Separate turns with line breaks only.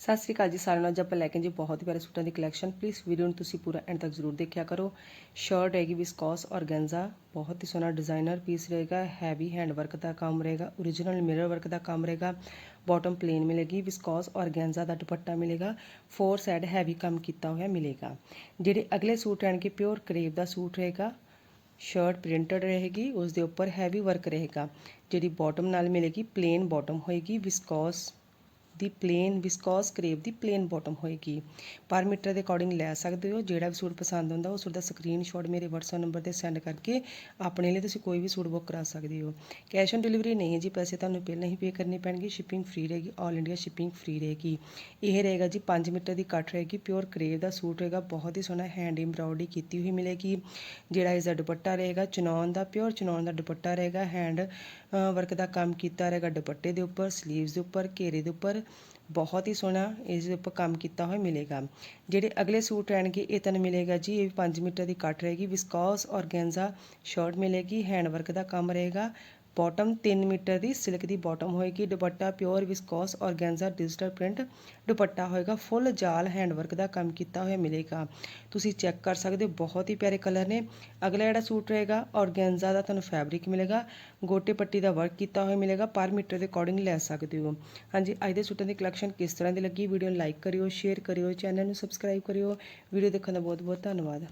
ਸਤਿ ਸ੍ਰੀ ਅਕਾਲ ਜੀ ਸਾਰਿਆਂ ਨੂੰ। ਅੱਜ ਆਪਾਂ ਲੈ ਕੇ ਆਏ ਜੀ ਬਹੁਤ ਹੀ ਪਿਆਰੇ ਸੂਟਾਂ ਦੀ ਕਲੈਕਸ਼ਨ ਪਲੀਜ਼ ਵੀਡੀਓ ਨੂੰ ਤੁਸੀਂ ਪੂਰਾ ਐਂਡ ਤੱਕ ਜ਼ਰੂਰ ਦੇਖਿਆ ਕਰੋ। ਸ਼ਰਟ ਹੈਗੀ ਵਿਸਕੋਸ ਔਰਗੈਂਜ਼ਾ ਬਹੁਤ ਹੀ ਸੋਹਣਾ ਡਿਜ਼ਾਈਨਰ ਪੀਸ ਰਹੇਗਾ। ਹੈਵੀ ਹੈਂਡ ਵਰਕ ਦਾ ਕੰਮ ਰਹੇਗਾ। Origignal ਮਿਰਰ ਵਰਕ ਦਾ ਕੰਮ ਰਹੇਗਾ। ਬਾਟਮ ਪਲੇਨ ਮਿਲੇਗੀ। ਵਿਸਕੋਸ ਔਰਗੈਂਜ਼ਾ ਦਾ ਦੁਪੱਟਾ ਮਿਲੇਗਾ। ਫੋਰ ਸਾਈਡ ਹੈਵੀ ਕੰਮ ਕੀਤਾ ਹੋਇਆ ਮਿਲੇਗਾ। ਜਿਹੜੇ ਅਗਲੇ ਸੂਟ ਰਹਿਣਗੇ ਪਿਓਰ ਕਰੇਵ ਦਾ ਸੂਟ ਰਹੇਗਾ। ਸ਼ਰਟ ਪ੍ਰਿੰਟਡ ਰਹੇਗੀ। ਉਸ ਦੇ ਉੱਪਰ ਹੈਵੀ ਵਰਕ ਰਹੇਗਾ। ਜਿਹੜੀ ਬਾਟਮ ਨਾਲ ਮਿਲੇਗੀ ਪਲੇਨ ਬਾਟਮ ਹੋਏਗੀ। ਵਿਸਕੋਸ ਦੀ ਪਲੇਨ ਵਿਸਕੋਸ ਕਰੇਵ ਦੀ ਪਲੇਨ ਬਾਟਮ ਹੋਏਗੀ। ਪਰ ਮੀਟਰ ਦੇ ਅਕੋਰਡਿੰਗ ਲੈ ਸਕਦੇ ਹੋ। ਜਿਹੜਾ ਵੀ ਸੂਟ ਪਸੰਦ ਹੁੰਦਾ ਉਸ ਸੂਟ ਦਾ ਸਕਰੀਨਸ਼ਾਟ ਮੇਰੇ WhatsApp ਨੰਬਰ ਤੇ ਸੈਂਡ ਕਰਕੇ ਆਪਣੇ ਲਈ ਤੁਸੀਂ ਕੋਈ ਵੀ ਸੂਟ ਬੁੱਕ ਕਰਾ ਸਕਦੇ ਹੋ। ਕੈਸ਼ ਔਨ ਡਿਲੀਵਰੀ ਨਹੀਂ ਹੈ ਜੀ, ਪੈਸੇ ਤੁਹਾਨੂੰ ਪਹਿਲਾਂ ਹੀ ਪੇ ਕਰਨੇ ਪੈਣਗੇ। ਸ਼ਿਪਿੰਗ ਫ੍ਰੀ ਰਹੇਗੀ। ਆਲ ਇੰਡੀਆ ਸ਼ਿਪਿੰਗ ਫ੍ਰੀ ਰਹੇਗੀ। ਇਹ ਰਹੇਗਾ ਜੀ 5 ਮੀਟਰ ਦੀ ਕੱਟ ਰਹੇਗੀ। ਪਿਓਰ ਕਰੇਵ ਦਾ ਸੂਟ ਰਹੇਗਾ। ਬਹੁਤ ਹੀ ਸੋਹਣਾ ਹੈਂਡ ਐਮਬ੍ਰੋਇਡਰੀ ਕੀਤੀ ਹੋਈ ਮਿਲੇਗੀ। ਜਿਹੜਾ ਇਸ ਦਾ ਦੁਪੱਟਾ ਰਹੇਗਾ, ਚਨੌਨ ਦਾ ਪਿਓਰ ਚਨੌਨ ਦਾ ਦੁਪੱਟਾ ਰਹੇਗਾ। ਹੈਂਡ ਵਰਕ ਦਾ ਕੰਮ ਕੀਤਾ ਰਹੇਗਾ ਦੁਪੱਟੇ ਦੇ ਉੱਪਰ ਸਲੀਵਸ ਦੇ ਉੱਪਰ, ਘੇਰੇ ਦੇ ਉੱਪਰ। ਬਹੁਤ ਹੀ ਸੋਹਣਾ ਇਸ ਉੱਪਰ ਕੰਮ ਕੀਤਾ ਹੋਇਆ ਮਿਲੇਗਾ। ਜਿਹੜੇ ਅਗਲੇ ਸੂਟ ਰਹਿਣਗੇ, ਇਹ ਤੁਹਾਨੂੰ ਮਿਲੇਗਾ ਜੀ, ਇਹ 5 ਮੀਟਰ ਦੀ ਕੱਟ ਰਹੇਗੀ। ਵਿਸਕੋਸ ਔਰਗੈਂਜ਼ਾ ਸ਼ਰਟ ਮਿਲੇਗੀ ਹੈਂਡ ਵਰਕ ਦਾ ਕੰਮ ਰਹੇਗਾ। ਬਾਟਮ 3 ਮੀਟਰ ਦੀ ਸਿਲਕ ਦੀ ਬਾਟਮ ਹੋਏਗੀ। Dupatta pure viscose organza digital print. Dupatta ਹੋਏਗਾ ਫੁੱਲ ਜਾਲ ਹੈਂਡਵਰਕ ਦਾ ਕੰਮ ਕੀਤਾ ਹੋਇਆ ਮਿਲੇਗਾ। ਤੁਸੀਂ ਚੈੱਕ ਕਰ ਸਕਦੇ ਹੋ, ਬਹੁਤ ਹੀ ਪਿਆਰੇ ਕਲਰ ਨੇ। ਅਗਲਾ ਜਿਹੜਾ ਸੂਟ ਰਹੇਗਾ, ਔਰਗੈਂਜ਼ਾ ਦਾ ਤੁਹਾਨੂੰ ਫੈਬਰਿਕ ਮਿਲੇਗਾ। ਗੋਟੇ ਪੱਟੀ ਦਾ ਵਰਕ ਕੀਤਾ ਹੋਇਆ ਮਿਲੇਗਾ, ਪਰ ਮੀਟਰ ਦੇ ਅਕੋਰਡਿੰਗ ਲੈ ਸਕਦੇ ਹੋ। ਹਾਂਜੀ, ਅੱਜ ਦੇ ਸੂਟਾਂ ਦੀ ਕਲੈਕਸ਼ਨ ਕਿਸ ਤਰ੍ਹਾਂ ਦੀ ਲੱਗੀ? ਵੀਡੀਓ ਨੂੰ ਲਾਈਕ ਕਰਿਓ ਸ਼ੇਅਰ ਕਰਿਓ ਚੈਨਲ ਨੂੰ ਸਬਸਕ੍ਰਾਈਬ ਕਰਿਓ। ਵੀਡੀਓ ਦੇਖਣ ਦਾ ਬਹੁਤ ਬਹੁਤ ਧੰਨਵਾਦ।